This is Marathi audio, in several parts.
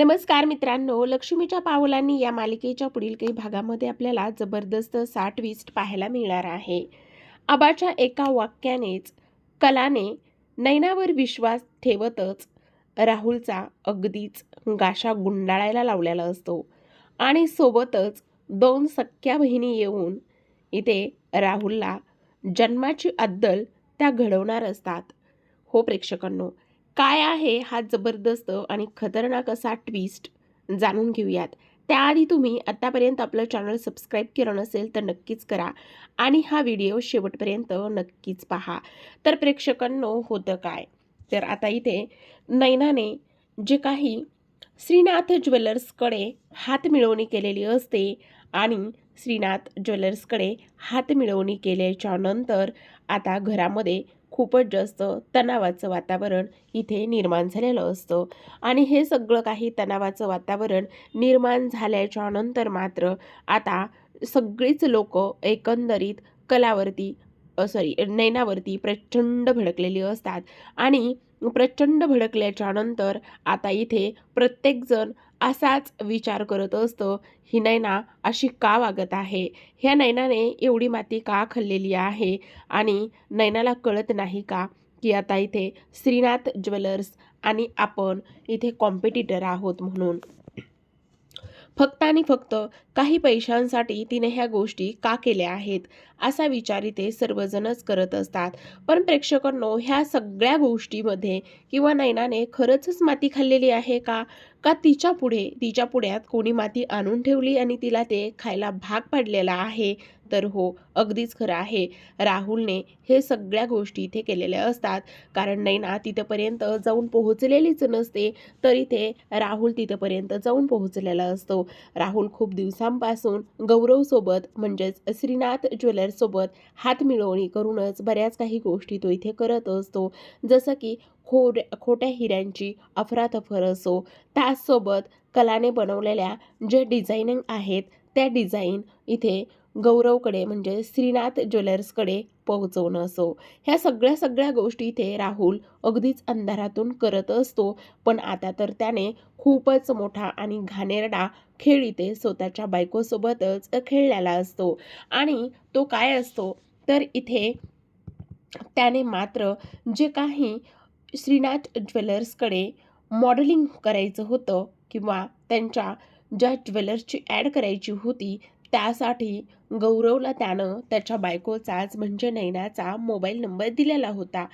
नमस्कार मित्रांनो लक्ष्मीच्या पावलांनी या मालिकेच्या पुढील काही भागामध्ये आपल्याला जबरदस्त असा ट्विस्ट पाहायला मिळणार आहे. आबाच्या एका वाक्यानेच कलाने नैनावर विश्वास ठेवतच राहुलचा अगदीच गाशा गुंडाळायला लावलेला असतो आणि सोबतच दोन सख्या बहिणी येऊन इथे राहुलला जन्माची अद्दल त्या घडवणार असतात. हो प्रेक्षकांनो काय आहे हा जबरदस्त आणि खतरनाक असा ट्विस्ट जाणून घेऊयात. त्याआधी तुम्ही आत्तापर्यंत आपलं चॅनल सबस्क्राईब केलं नसेल तर नक्कीच करा आणि हा व्हिडिओ शेवटपर्यंत नक्कीच पहा. तर प्रेक्षकांनो होतं काय? तर आता इथे नैनाने जे काही श्रीनाथ ज्वेलर्सकडे हात मिळवणी केलेली असते आणि श्रीनाथ ज्वेलर्सकडे हात मिळवणी केल्याच्यानंतर आता घरामध्ये खूपच जास्त तणावाचं वातावरण इथे निर्माण झालेलं असतं. आणि हे सगळं काही तणावाचं वातावरण निर्माण झाल्याच्यानंतर मात्र आता सगळीच लोक एकंदरीत कलावरती सॉरी नैनावरती प्रचंड भडकलेली असतात. आणि प्रचंड भडकल्याच्या नंतर आता इथे प्रत्येकजण असाच विचार करत असतो ही नैना अशी का वागत आहे? ह्या नैनाने एवढी माती का खाल्लेली आहे? आणि नैनाला कळत नाही का की आता इथे श्रीनाथ ज्वेलर्स आणि आपण इथे कॉम्पिटिटर आहोत म्हणून? फक्त आणि फक्त काही पैशांसाठी तिने ह्या गोष्टी का केल्या आहेत असा विचार इथे सर्वजणच करत असतात. पण प्रेक्षकांनो ह्या सगळ्या गोष्टीमध्ये किंवा नैनाने खरंच माती खाल्लेली आहे का? का तिच्या पुढे तिच्या पुढ्यात कोणी माती आणून ठेवली आणि तिला ते खायला भाग पाडलेला आहे? तर हो अगदीच खरं आहे. राहुलने हे सगळ्या गोष्टी इथे केलेल्या असतात. कारण नैना तिथंपर्यंत जाऊन पोहोचलेलीच नसते तरी ते राहुल तिथंपर्यंत जाऊन पोहोचलेला असतो. राहुल खूप दिवसांपासून गौरवसोबत म्हणजेच श्रीनाथ ज्वेलर्ससोबत हात मिळवणी करूनच बऱ्याच काही गोष्टी तो इथे करत असतो. जसं की खोड खोट्या हिऱ्यांची अफरातफर असो त्याचसोबत कलाने बनवलेल्या जे डिझायनिंग आहेत त्या डिझाईन इथे गौरवकडे म्हणजे श्रीनाथ ज्वेलर्सकडे पोहोचवणं असो. ह्या सगळ्या सगळ्या गोष्टी इथे राहुल अगदीच अंधारातून करत असतो. पण आता तर त्याने खूपच मोठा आणि घाणेरडा खेळ इथे स्वतःच्या बायकोसोबतच खेळलेला असतो. आणि तो काय असतो? तर इथे त्याने मात्र जे काही श्रीनाथ ज्वेलर्सकडे मॉडेलिंग करायचं होतं किंवा त्यांच्या ज्या ज्वेलर्सची ॲड करायची होती त्यासाठी गौरवला त्यानं त्याच्या बायकोचाच म्हणजे नैनाचा मोबाईल नंबर दिलेला होता.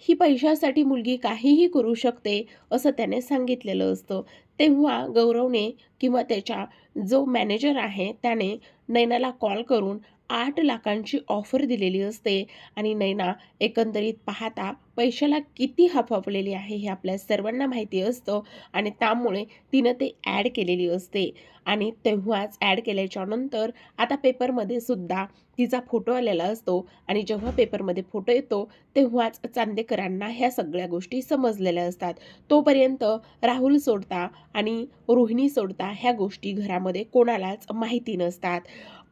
ही पैशासाठी मुलगी काहीही करू शकते असं त्याने सांगितलेलं असतं. तेव्हा गौरवने किंवा त्याच्या जो मॅनेजर आहे त्याने नैनाला कॉल करून आठ लाखांची ऑफर दिलेली असते. आणि नैना एकंदरीत पाहता पैशाला किती हफावलेली आहे हे आपल्या सर्वांना माहिती असतं आणि त्यामुळे तिनं ते ॲड केलेली असते. आणि तेव्हाच ॲड केल्याच्यानंतर आता पेपरमध्ये सुद्धा तिचा फोटो आलेला असतो. आणि जेव्हा पेपरमध्ये फोटो येतो तेव्हाच चांदेकरांना ह्या सगळ्या गोष्टी समजलेल्या असतात. तोपर्यंत राहुल सोडता आणि रोहिणी सोडता ह्या गोष्टी घरामध्ये कोणालाच माहिती नसतात.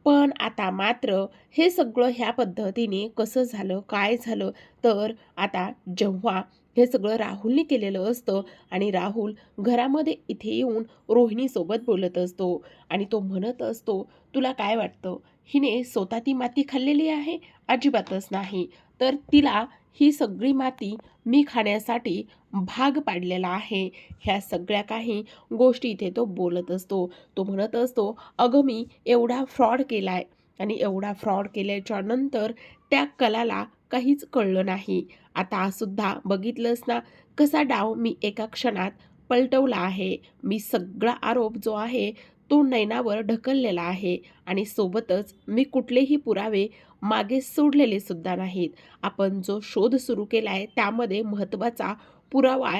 पण आता मात्र हे सगळं ह्या पद्धतीने कसं झालं काय झालं? तर आता जेव्हा हे सगळं राहुलने केलेलं असतं आणि राहुल घरामध्ये इथे येऊन रोहिणीसोबत बोलत असतो आणि तो म्हणत असतो तुला काय वाटतं? हिने स्वतः ती माती खाल्लेली आहे? अजिबातच नाही. तर तिला ही सगळी माती मी खाण्यासाठी भाग पाडलेला आहे. ह्या सगळ्या काही गोष्टी इथे तो बोलत असतो. तो म्हणत असतो अगं मी एवढा फ्रॉड केला आहे आणि एवढा फ्रॉड केल्याच्यानंतर त्या कलाला काहीच कळलं नाही. आता सुद्धा बघितलंस ना कसा डाव मी एका क्षणात पलटवला आहे. मी सगळा आरोप जो आहे तो नैनावर ढकललेला आहे आणि सोबतच मी कुठलेही पुरावे मागे सोडलेले सुद्धा नाहीत. आपण जो शोध सुरू केला आहे त्यामध्ये महत्त्वाचा पुरावा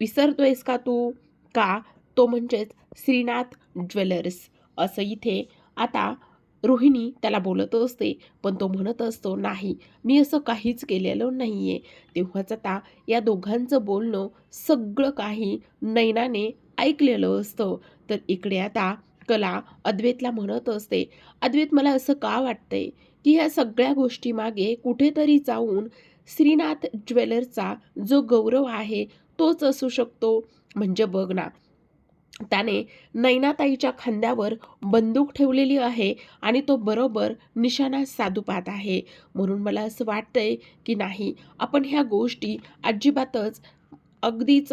विसरतोयस का तू? का? तो म्हणजेच श्रीनाथ ज्वेलर्स. असं इथे आता रोहिणी त्याला बोलत असते पण तो म्हणत असतो नाही मी असं काहीच केलेलं नाही आहे तेव्हाच आता या दोघांचं बोलणं सगळं काही नैनाने ऐकलेलं असतं. तर इकडे आता कला अद्वैतला म्हणत असते अद्वैत मला असं का वाटतंय की ह्या सगळ्या गोष्टी मागे कुठेतरी जाऊन श्रीनाथ ज्वेलरचा जो गौरव आहे तोच असू शकतो? म्हणजे बघ ना त्याने नैनाताईच्या खांद्यावर बंदूक ठेवलेली आहे आणि तो बरोबर निशाणा साधू पाहत आहे. म्हणून मला असं वाटतंय की नाही आपण ह्या गोष्टी अजिबातच अगदीच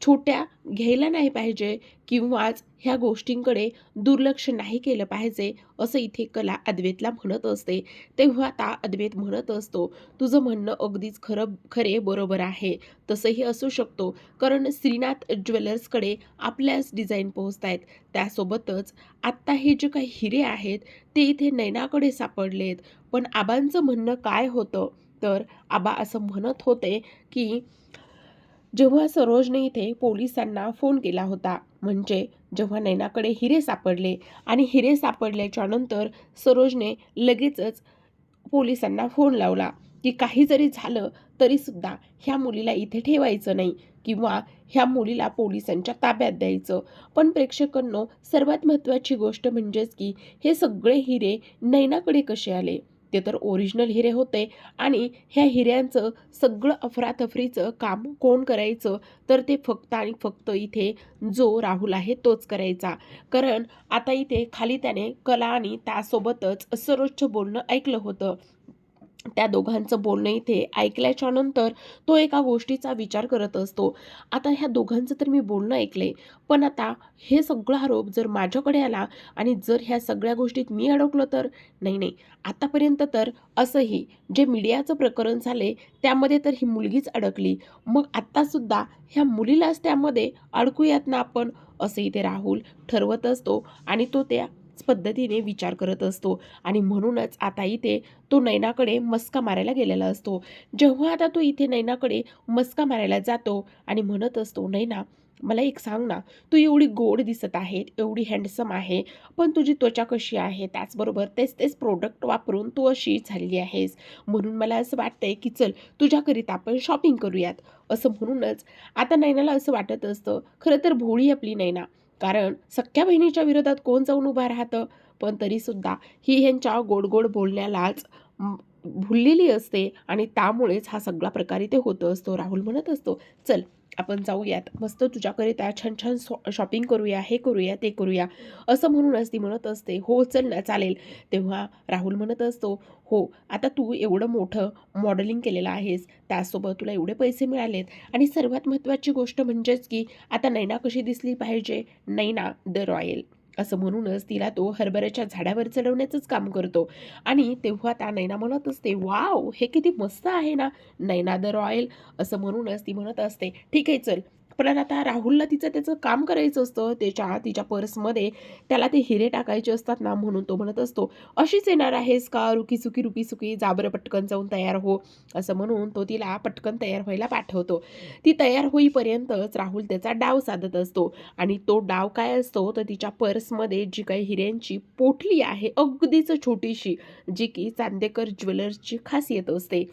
छोट्या घ्यायला नाही पाहिजे किंवाच ह्या गोष्टींकडे दुर्लक्ष नाही केलं पाहिजे असं इथे कला अद्वैतला म्हणत असते. तेव्हा आता अद्वैत म्हणत असतो तुझं म्हणणं अगदीच खरं खरे बरोबर आहे. तसंही असू शकतो. कारण श्रीनाथ ज्वेलर्सकडे आपल्याच डिझाईन पोहोचत आहेत त्यासोबतच आत्ता हे जे काही हिरे आहेत ते इथे नैनाकडे सापडलेत. पण आबांचं म्हणणं काय होतं? तर आबा असं म्हणत होते की जेव्हा सरोजने इथे पोलिसांना फोन केला होता म्हणजे जेव्हा नैनाकडे हिरे सापडले आणि हिरे सापडल्याच्या नंतर सरोजने लगेचच पोलिसांना फोन लावला की काही जरी झालं तरीसुद्धा ह्या मुलीला इथे ठेवायचं नाही किंवा ह्या मुलीला पोलिसांच्या ताब्यात द्यायचं. पण प्रेक्षकांनो सर्वात महत्त्वाची गोष्ट म्हणजेच की हे सगळे हिरे नैनाकडे कसे आले? ते तर ओरिजिनल हिरे होते. आणि ह्या हिऱ्यांचं सगळं अफरातफरीचं काम कोण करायचं? तर ते फक्त आणि फक्त इथे जो राहुल आहे तोच करायचा. कारण आता इथे खाली त्याने कला आणि त्यासोबतच सर्वोच्च बोलणं ऐकलं होतं. त्या दोघांचं बोलणं इथे ऐकल्याच्या नंतर तो एका गोष्टीचा विचार करत असतो. आता ह्या दोघांचं तर मी बोलणं ऐकले पण आता हे सगळं आरोप जर माझ्याकडे आला आणि जर ह्या सगळ्या गोष्टीत मी अडकलो तर? नाही नाही. आतापर्यंत तर असंही जे मीडियाचं प्रकरण झाले त्यामध्ये तर ही मुलगीच अडकली. मग आत्तासुद्धा ह्या मुलीलाच त्यामध्ये अडकूयात ना आपण? असं इथे राहुल ठरवत असतो आणि तो त्या पद्धतीने विचार करत असतो. आणि म्हणूनच आता इथे तो नैनाकडे मस्का मारायला गेलेला असतो. जेव्हा आता तो इथे नैनाकडे मस्का मारायला जातो आणि म्हणत असतो नैना मला एक सांग ना तू एवढी गोड दिसत आहे एवढी हँडसम आहे पण तुझी त्वचा कशी आहे? त्याचबरोबर तेच तेच प्रोडक्ट वापरून तू अशी झालेली आहेस. म्हणून मला असं वाटतंय की चल तुझ्याकरिता आपण शॉपिंग करूयात. असं म्हणूनच आता नैनाला असं वाटत असतं. खरं तर भोळी आपली नैना. कारण सख्या बहिणीच्या विरोधात कोण जाऊन उभा राहतं? पण तरीसुद्धा ही ह्यांच्या गोड गोड बोलण्यालाच भुललेली असते आणि त्यामुळेच हा सगळा प्रकार इथे होत असतो. राहुल म्हणत असतो चल आपण जाऊयात. मस्त तुझ्याकरिता छान छान शॉपिंग करूया हे करूया ते करूया. असं म्हणूनच ती म्हणत असते. हो चल ना चालेल. तेव्हा राहुल म्हणत असतो हो आता तू एवढं मोठं मॉडेलिंग केलेलं आहेस त्यासोबत तुला एवढे पैसे मिळालेत. आणि सर्वात महत्त्वाची गोष्ट म्हणजेच की आता नैना कशी दिसली पाहिजे? नैना द रॉयल असं म्हणूनच तिला तो हरभऱ्याच्या झाडावर चढवण्याचंच काम करतो. आणि तेव्हा त्या नैना म्हणत असते वाव हे किती मस्त आहे ना नैना द रॉयल असं म्हणूनच ती म्हणत असते. ठीक आहे चल. आपल्याला आता राहुलला तिचं त्याचं काम करायचं असतं त्याच्या तिच्या पर्समध्ये त्याला ते हिरे टाकायचे असतात ना म्हणून तो म्हणत असतो अशीच येणार आहेस का? रुकी सुकी रुकी सुकी जाबर पटकन जाऊन तयार हो असं म्हणून तो तिला पटकन तयार व्हायला पाठवतो. ती तयार होईपर्यंतच राहुल त्याचा डाव साधत असतो आणि तो डाव काय असतो? तर तिच्या पर्समध्ये जी काही हिऱ्यांची पोटली आहे अगदीच छोटीशी जी की चांदेकर ज्वेलर्सची खासियत असते.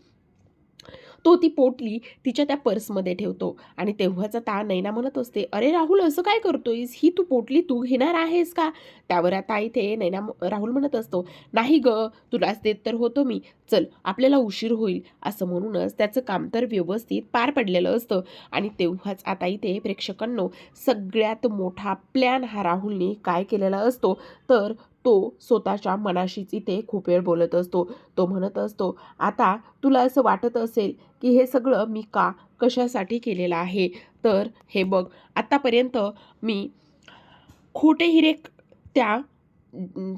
तो ती पोटली तिच्या त्या पर्समध्ये ठेवतो. आणि तेव्हाचा ता नैना म्हणत असते अरे राहुल असं काय करतोयस? ही तू पोटली तू घेणार आहेस का? त्यावर आता इथे नैना राहुल म्हणत असतो नाही ग तुलाच देत तर होतो मी. चल आपल्याला उशीर होईल. असं म्हणूनच त्याचं काम तर व्यवस्थित पार पडलेलं असतं. आणि तेव्हाच आता इथे प्रेक्षकांनो सगळ्यात मोठा प्लॅन हा राहुलने काय केलेला असतो? तर तो स्वतःच्या मनाशीच इथे खूप वेळ बोलत असतो. तो म्हणत असतो आता तुला असं वाटत असेल की हे सगळं मी का कशासाठी केलेलं आहे? तर हे बघ आत्तापर्यंत मी खोटे हिरे त्या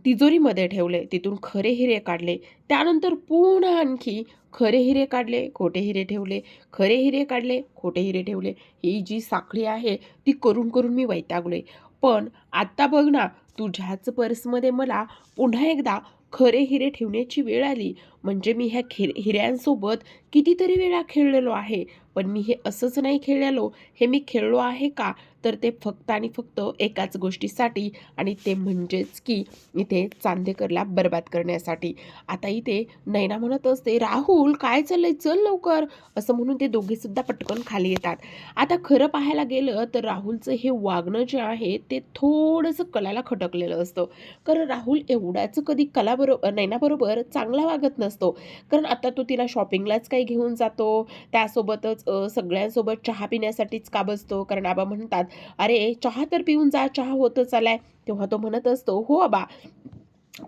तिजोरीमध्ये ठेवले तिथून खरे हिरे काढले. त्यानंतर पुन्हा आणखी खरे हिरे काढले खोटे हिरे ठेवले खरे हिरे काढले खोटे हिरे ठेवले. ही जी साखळी आहे ती करून करून मी वैतागले पण आत्ता बघ ना तुझ्याच पर्समध्ये मला पुन्हा एकदा खरे हिरे ठेवण्याची वेळ आली. म्हणजे मी ह्या खे हिऱ्यांसोबत कितीतरी वेळा खेळलेलो आहे. पण मी हे असंच नाही खेळलेलो. हे मी खेळलो आहे का? तर ते फक्त आणि फक्त एकाच गोष्टीसाठी आणि ते म्हणजेच की इथे चांदेकरला बर्बाद करण्यासाठी. आता इथे नैना म्हणत असते राहुल काय चाललंय? चल लवकर. असं म्हणून ते दोघेसुद्धा पटकन खाली येतात. आता खरं पाहायला गेलं तर राहुलचं हे वागणं जे आहे ते थोडंसं कलाला खटकलेलं असतं. कारण राहुल एवढ्याच कधी कलाबरोबर नैनाबरोबर चांगला वागत नसतं. नसतो कारण आता तो तिला शॉपिंगलाच काही घेऊन जातो. त्यासोबतच सगळ्यांसोबत चहा पिण्यासाठीच का बसतो? कारण आबा म्हणतात अरे चहा तर पिऊन जा चहा होतच आलाय. तेव्हा तो म्हणत असतो हो आबा.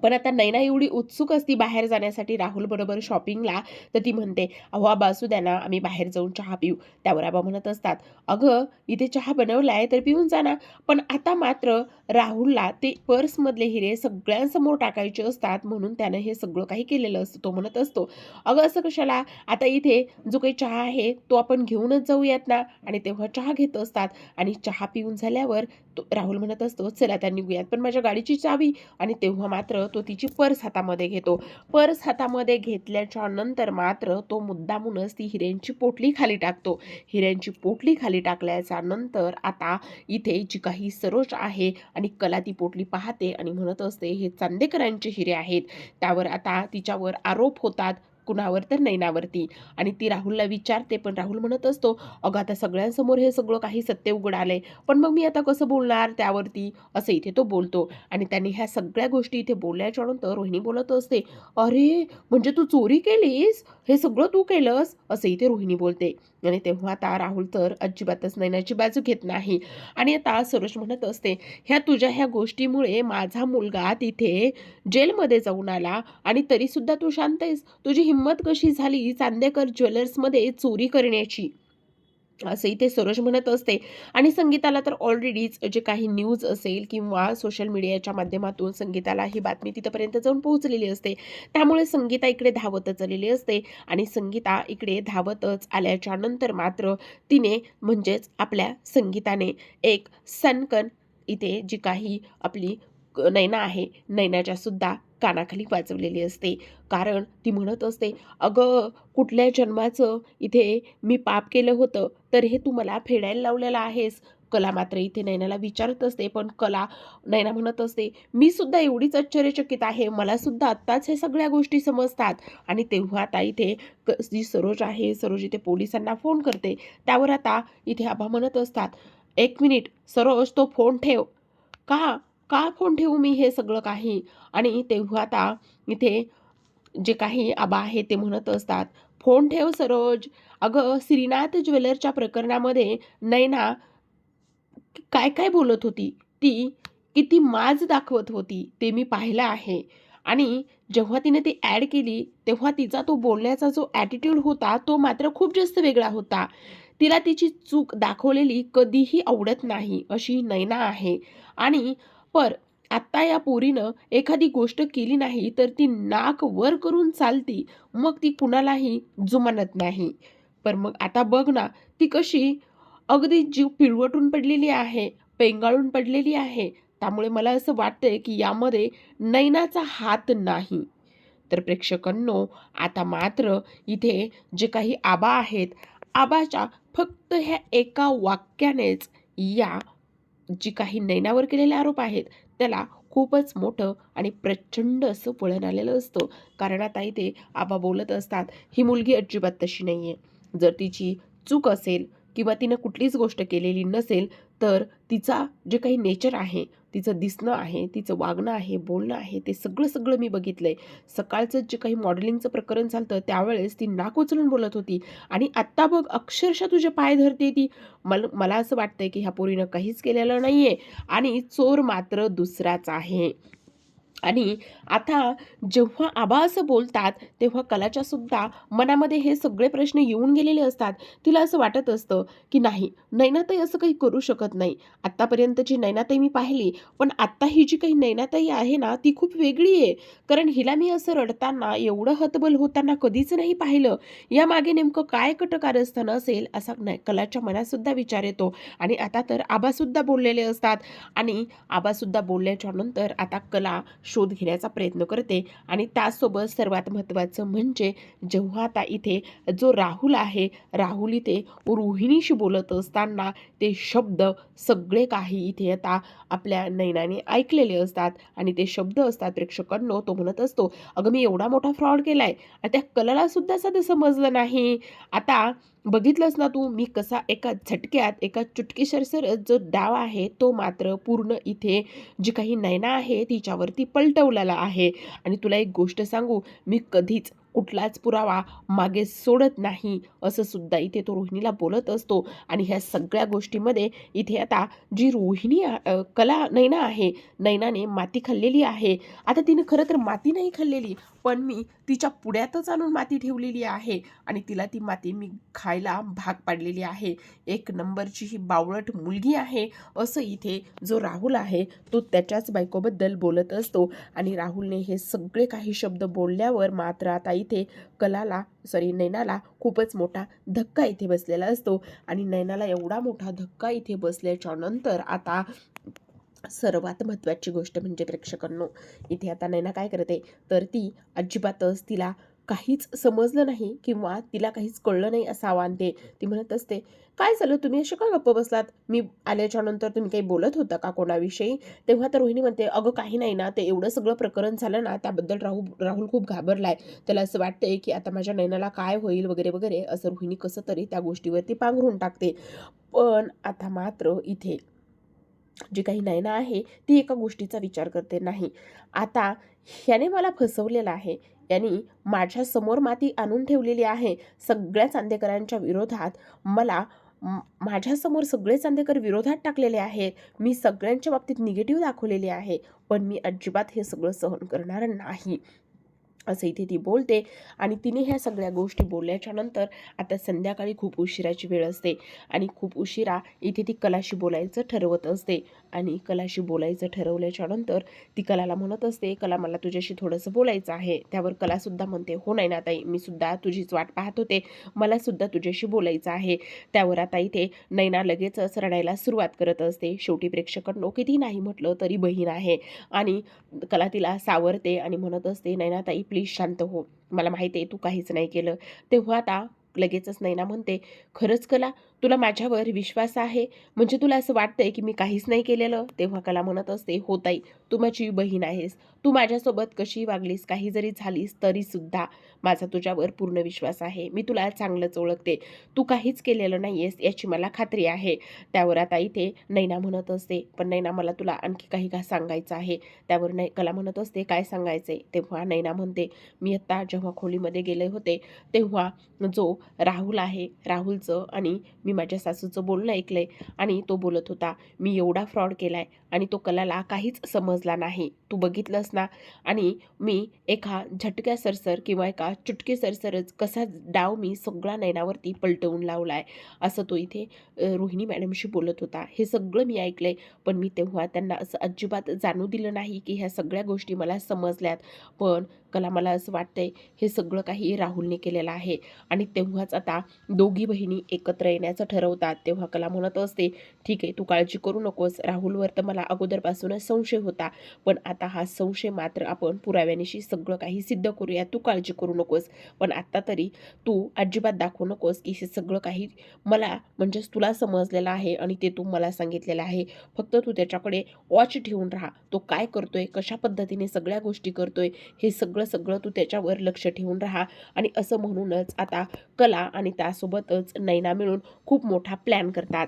पण आता नैना एवढी उत्सुक असती बाहेर जाण्यासाठी राहुल बरोबर शॉपिंगला तर ती म्हणते अहो आबा असू द्या ना आम्ही बाहेर जाऊन चहा पिऊ. त्यावर आबा म्हणत असतात अगं इथे चहा बनवला आहे तर पिऊन जा ना. पण आता मात्र राहुलला ते पर्समधले हिरे सगळ्यांसमोर टाकायचे असतात म्हणून त्यानं हे सगळं काही केलेलं असतं तो म्हणत असतो अगं असं कशाला? आता इथे जो काही चहा आहे तो आपण घेऊनच जाऊयात ना. आणि तेव्हा चहा घेत असतात आणि चहा पिऊन झाल्यावर तो राहुल म्हणत असतो चला त्या निघूयात. पण माझ्या गाडीची चावी. आणि तेव्हा मात्र तो तिची पर्स हातामध्ये घेतो. पर्स हातामध्ये घेतल्याच्या नंतर मात्र तो मुद्दामूनच ती हिऱ्यांची पोटली खाली टाकतो. हिऱ्यांची पोटली खाली टाकल्याच्या नंतर आता इथे जी काही सरोज आहे आणि कला ती पोटली पाहते आणि म्हणत असते हे चांदेकरांचे हिरे आहेत. त्यावर आता तिच्यावर आरोप होतात. कुणावर तर नैनावरती. आणि ती राहुलला विचारते पण राहुल म्हणत असतो अगं आता सगळ्यांसमोर हे सगळं काही सत्य उघड आलंय पण मग मी आता कसं बोलणार त्यावरती? असं इथे तो बोलतो. आणि त्यांनी ह्या सगळ्या गोष्टी इथे बोलल्याच्या नंतर रोहिणी बोलत असते अरे म्हणजे तू चोरी केलीस? हे सगळं तू केलंस? असं इथे रोहिणी बोलते. आणि तेव्हा आता राहुल तर अजिबातच नैनाची बाजू घेत नाही. आणि आता सरोज म्हणत असते ह्या तुझ्या ह्या गोष्टीमुळे माझा मुलगा तिथे जेलमध्ये जाऊन आला आणि तरीसुद्धा तू शांत आहेस. तुझी हिंमत कशी झाली चांदेकर ज्वेलर्समध्ये चोरी करण्याची? असं इथे सरोज म्हणत असते. आणि संगीताला तर ऑलरेडीच जे काही न्यूज असेल किंवा सोशल मीडियाच्या माध्यमातून संगीताला ही बातमी तिथपर्यंत जाऊन पोहोचलेली असते. त्यामुळे संगीता इकडे धावतच आलेली असते आणि संगीता इकडे धावतच आल्याच्यानंतर मात्र तिने म्हणजेच आपल्या संगीताने एक सनकन इथे जी काही आपली नैना आहे. नैनाच्या सुद्धा कानाखाली वाचवलेली असते. कारण ती म्हणत असते अगं कुठल्या जन्माचं इथे मी पाप केलं होतं तर हे तू मला फेडायला लावलेलं आहेस. कला मात्र इथे नैनाला विचारत असते पण कला नैना म्हणत असते मी सुद्धा एवढीच आश्चर्यचकित आहे. मला सुद्धा आत्ताच हे सगळ्या गोष्टी समजतात. आणि तेव्हा आता इथे क जी सरोज आहे सरोज इथे पोलिसांना फोन करते. त्यावर आता इथे आबा म्हणत असतात एक मिनिट सरोज तो फोन ठेव. का? का फोन ठेवू मी हे सगळं काही? आणि तेव्हा आता इथे जे काही आबा आहे ते म्हणत असतात फोन ठेव सरोज. अगं श्रीनाथ ज्वेलरच्या प्रकरणामध्ये नैना काय काय बोलत होती? ती किती माज दाखवत होती ते मी पाहिलं आहे. आणि जेव्हा तिने ती ॲड केली तेव्हा तिचा तो बोलण्याचा जो ॲटिट्यूड होता तो मात्र खूप जास्त वेगळा होता. तिला तिची चूक दाखवलेली कधीही आवडत नाही अशी नैना आहे. आणि पर आत्ता या पोरीनं एखादी गोष्ट केली नाही तर ती नाक वर करून चालती मग ती कुणालाही जुमानत नाही. पर मग आता बघ ना ती कशी अगदी जीव पिळवटून पडलेली आहे पेंगाळून पडलेली आहे. त्यामुळे मला असं वाटतंय की यामध्ये नैनाचा हात नाही. तर प्रेक्षकांनो आता मात्र इथे जे काही आबा आहेत आबाच्या फक्त ह्या एका वाक्यानेच या जी काही नैनावर केलेले आरोप आहेत त्याला खूपच मोठं आणि प्रचंड असं वळण आलेलं असतं. कारण आता इथे आबा बोलत असतात ही मुलगी अजिबात तशी नाही आहे जर तिची चूक असेल किंवा तिनं कुठलीच गोष्ट केलेली नसेल तर तिचा जे काही नेचर आहे तिचं दिसणं आहे तिचं वागणं आहे बोलणं आहे ते सगळं सगळं मी बघितलं आहे सकाळचं जे काही मॉडेलिंगचं प्रकरण चालतं त्यावेळेस ती नाक उचलून बोलत होती. आणि आत्ता बघ अक्षरशः तुझे पाय धरते ती. मला मला असं वाटतंय की ह्या पोरीनं काहीच केलेलं नाही आहे आणि चोर मात्र दुसराच आहे. आणि आता जेव्हा आबा असं बोलतात तेव्हा कलाच्या सुद्धा मनामध्ये हे सगळे प्रश्न येऊन गेलेले असतात. तिला असं वाटत असतं की नाही नैनाताई असं काही करू शकत नाही. आत्तापर्यंतची नैनाताई मी पाहिली पण आत्ता ही जी काही नैनाताई आहे ना ती खूप वेगळी आहे. कारण हिला मी असं रडताना एवढं हतबल होताना कधीच नाही पाहिलं. यामागे नेमकं काय कटकारस्थान असेल असा नाही कलाच्या मनातसुद्धा विचार येतो. आणि आता तर आबासुद्धा बोललेले असतात. आणि आबासुद्धा बोलल्याच्या नंतर आता कला शोध घेण्याचा प्रयत्न करते. आणि त्याचसोबत सर्वात महत्त्वाचं म्हणजे जेव्हा आता इथे जो राहुल आहे राहुल इथे रोहिणीशी बोलत असताना ते शब्द सगळे काही इथे आता आपल्या नैनाने ऐकलेले असतात. आणि ते शब्द असतात प्रेक्षकांनो तो म्हणत असतो अगं मी एवढा मोठा फ्रॉड केलाय आणि त्या कलाला सुद्धा साधं समजलं नाही. आता बघितलंच ना तू मी कसा एका झटक्यात एका चुटकीसरसरच जो डाव आहे तो मात्र पूर्ण इथे जी काही नैना आहे तिच्यावरती पलटवलेला आहे. आणि तुला एक गोष्ट सांगू मी कधीच कुठलाच पुरावा मागे सोडत नाही असं सुद्धा इथे तो रोहिणीला बोलत असतो. आणि ह्या सगळ्या गोष्टीमध्ये इथे आता जी रोहिणी कला नैना आहे नैनाने माती खाल्लेली आहे. आता तिने खरं तर माती नाही खाल्लेली पण मी तिच्या पुड्यातच आणून माती ठेवलेली आहे. आणि तिला ती माती मी खायला भाग पाडलेली आहे. एक नंबरची ही बावळट मुलगी आहे असं इथे जो राहुल आहे तो त्याच्याच बायकोबद्दल बोलत असतो. आणि राहुलने हे सगळे काही शब्द बोलल्यावर मात्र आता इथे कलाला सॉरी नैनाला खूपच मोठा धक्का इथे बसलेला असतो. आणि नैनाला एवढा मोठा धक्का इथे बसल्याच्या नंतर आता सर्वात महत्त्वाची गोष्ट म्हणजे प्रेक्षकांनो इथे आता नैना काय करते? तर ती अजिबातच तिला काहीच समजलं नाही किंवा तिला काहीच कळलं नाही असं आव्हान दे ती म्हणत असते काय झालं? तुम्ही असे का गप्प बसलात? मी आल्याच्यानंतर तुम्ही काही बोलत होता का कोणाविषयी? तेव्हा तर रोहिणी म्हणते अगं काही नाही ना. ते एवढं सगळं प्रकरण झालं ना त्याबद्दल राहुल राहुल खूप घाबरलाय. त्याला असं वाटतंय की आता माझ्या नैनाला काय होईल वगैरे वगैरे असं रोहिणी कसं तरी त्या गोष्टीवरती पांघरून टाकते. पण आता मात्र इथे जी काही नैना आहे ती एका गोष्टीचा विचार करते नाही. आता ह्याने मला फसवलेलं आहे. यांनी माझ्यासमोर माती आणून ठेवलेली आहे. सगळ्या चांदेकरांच्या विरोधात मला माझ्यासमोर सगळे चांदेकर विरोधात टाकलेले आहेत मी सगळ्यांच्या बाबतीत निगेटिव्ह दाखवलेले आहे. पण मी अजिबात हे सगळं सहन करणार नाही. असं इथे ती बोलते. आणि तिने ह्या सगळ्या गोष्टी बोलल्याच्या नंतर आता संध्याकाळी खूप उशिराची वेळ असते. आणि खूप उशिरा इथे ती कलाशी बोलायचं ठरवत असते. आणि कलाशी बोलायचं ठरवल्याच्या नंतर ती कलाला म्हणत असते कला मला तुझ्याशी थोडंसं बोलायचं आहे. त्यावर कलासुद्धा म्हणते हो नाही ना ताई मी सुद्धा तुझीच वाट पाहत होते. मलासुद्धा तुझ्याशी बोलायचं आहे. त्यावर आता इथे नैना लगेचच रडायला सुरुवात करत असते. शेवटी प्रेक्षकांनो किती नाही म्हटलं तरी बहीण आहे. आणि कला तिला सावरते आणि म्हणत असते नैनाताई प्लीज शांत हो. मला माहिती आहे तू काहीच नाही केलं. तेव्हा आता लगेचच नैना म्हणते खरंच कला तुला माझ्यावर विश्वास आहे? म्हणजे तुला असं वाटतंय की मी काहीच नाही केलेलं? तेव्हा कला म्हणत असते हो ताई तू माझी बहीण आहेस. तू माझ्यासोबत कशी वागलीस काही जरी झालीस तरीसुद्धा माझा तुझ्यावर पूर्ण विश्वास आहे. मी तुला चांगलंच ओळखते. तू काहीच केलेलं नाही आहेस याची मला खात्री आहे. त्यावर आता इथे नैना म्हणत असते. पण नैना मला तुला आणखी काही का सांगायचं आहे? त्यावर नै कला म्हणत असते काय सांगायचे तेव्हा नैना म्हणते मी आत्ता जेव्हा खोलीमध्ये गेले होते तेव्हा जो राहुल आहे राहुलचं आणि मी मी माझ्या सासूचं बोलणं ऐकलंय आणि तो बोलत होता मी एवढा फ्रॉड केलाय आणि तो कलाला काहीच समजला नाही. तू बघितलंस ना? आणि मी एका झटक्या सरसर किंवा एका चुटके सरसरच कसा डाव मी सगळा नैनावरती पलटवून लावलाय असं तो इथे रोहिणी मॅडमशी बोलत होता. हे सगळं मी ऐकलंय पण मी तेव्हा त्यांना असं अजिबात जाणू दिलं नाही की ह्या सगळ्या गोष्टी मला समजल्यात. पण कला मला असं वाटतंय हे सगळं काही राहुलने केलेलं आहे. आणि तेव्हाच आता दोघी बहिणी एकत्र येण्याचं ठरवतात. तेव्हा कला म्हणत असते ठीक आहे तू काळजी करू नकोस. राहुलवर तर मला अगोदरपासूनच संशय होता. पण आता हा संशय मात्र आपण पुराव्यानिशी सगळं काही सिद्ध करूया. तू काळजी करू नकोस. पण आत्ता तरी तू अजिबात दाखवू नकोस की हे सगळं काही मला म्हणजेच तुला समजलेलं आहे आणि ते तू मला सांगितलेलं आहे. फक्त तू त्याच्याकडे वॉच ठेवून राहा. तो काय करतोय? कशा पद्धतीने सगळ्या गोष्टी करतोय? हे सगळं सगळं तू त्याच्यावर लक्ष ठेवून राहा. आणि असं म्हणूनच आता कला आणि त्यासोबतच नैना मिळून खूप मोठा प्लॅन करतात.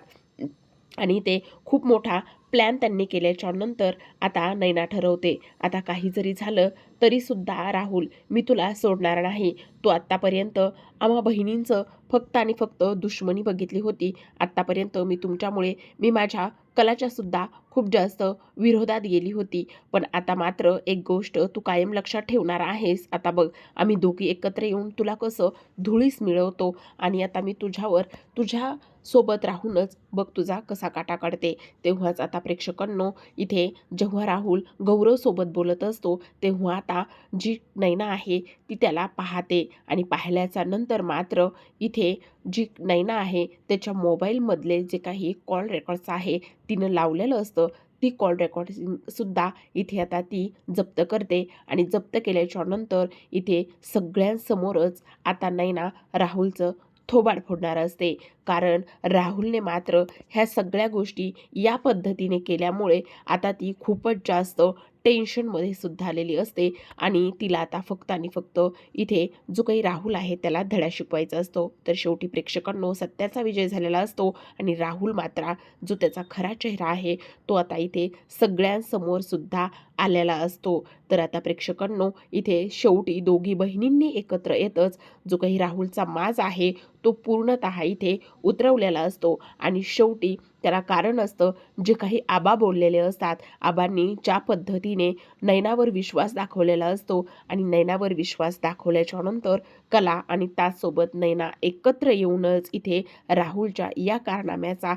आणि ते खूप मोठा प्लॅन त्यांनी केल्याच्यानंतर आता नैना ठरवते. आता काही जरी झालं तरीसुद्धा राहुल मी तुला सोडणार नाही. तू आत्तापर्यंत आम्हा बहिणींचं फक्त आणि फक्त दुश्मनी बघितली होती. आत्तापर्यंत मी तुमच्यामुळे मी माझ्या कलाच्यासुद्धा खूप जास्त विरोधात गेली होती. पण आता मात्र एक गोष्ट तू कायम लक्षात ठेवणार आहेस. आता बघ आम्ही दोघी एकत्र येऊन तुला कसं धुळीस मिळवतो आणि आता मी तुझ्यावर तुझ्या सोबत राहूनच बघ तुझा कसा काटा काढते. तेव्हाच आता प्रेक्षकांनो इथे जेव्हा राहुल गौरवसोबत बोलत असतो तेव्हा आता आता जी नैना आहे ती त्याला पाहते आणि पाहिल्याच्या नंतर मात्र इथे जी नैना आहे त्याच्या मोबाईलमधले जे काही कॉल रेकॉर्ड्स आहे तिनं लावलेलं असतं. ती कॉल रेकॉर्डिंगसुद्धा इथे आता ती जप्त करते आणि जप्त केल्याच्यानंतर इथे सगळ्यांसमोरच आता नैना राहुलचं थोबाड फोडणार असते. कारण राहुलने मात्र ह्या सगळ्या गोष्टी या पद्धतीने केल्यामुळे आता ती खूपच जास्त टेन्शनमध्ये सुद्धा आलेली असते आणि तिला आता फक्त आणि फक्त इथे जो काही राहुल आहे त्याला धडा शिकवायचा असतो. तर शेवटी प्रेक्षकांनो सत्याचा विजय झालेला असतो आणि राहुल मात्र जो त्याचा खरा चेहरा आहे तो आता इथे सगळ्यांसमोर सुद्धा आलेला असतो. तर आता प्रेक्षकांनो इथे शेवटी दोघी बहिणींनी एकत्र येतच जो काही राहुलचा माज आहे तो पूर्णतः इथे उतरवलेला असतो. आणि शेवटी त्याला कारण असतं जे काही आबा बोललेले असतात आबांनी ज्या पद्धतीने नैनावर विश्वास दाखवलेला असतो आणि नैनावर विश्वास दाखवल्याच्या नंतर कला आणि त्याचसोबत नैना एकत्र येऊनच इथे राहुलच्या या कारनाम्याचा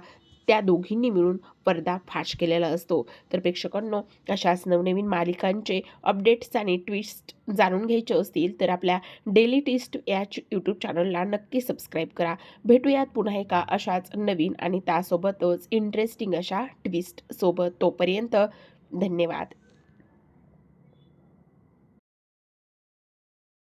त्या दोघींनी मिळून पर्दाफाश केलेला असतो. तर प्रेक्षकांनो अशाच नवनवीन मालिकांचे अपडेट्स आणि ट्विस्ट जाणून घ्यायचे असतील तर आपल्या डेली टिस्ट या यूट्यूब चॅनलला नक्की सबस्क्राईब करा. भेटूयात पुन्हा एका अशाच नवीन आणि त्यासोबतच इंटरेस्टिंग अशा ट्विस्ट सोबत. तोपर्यंत धन्यवाद.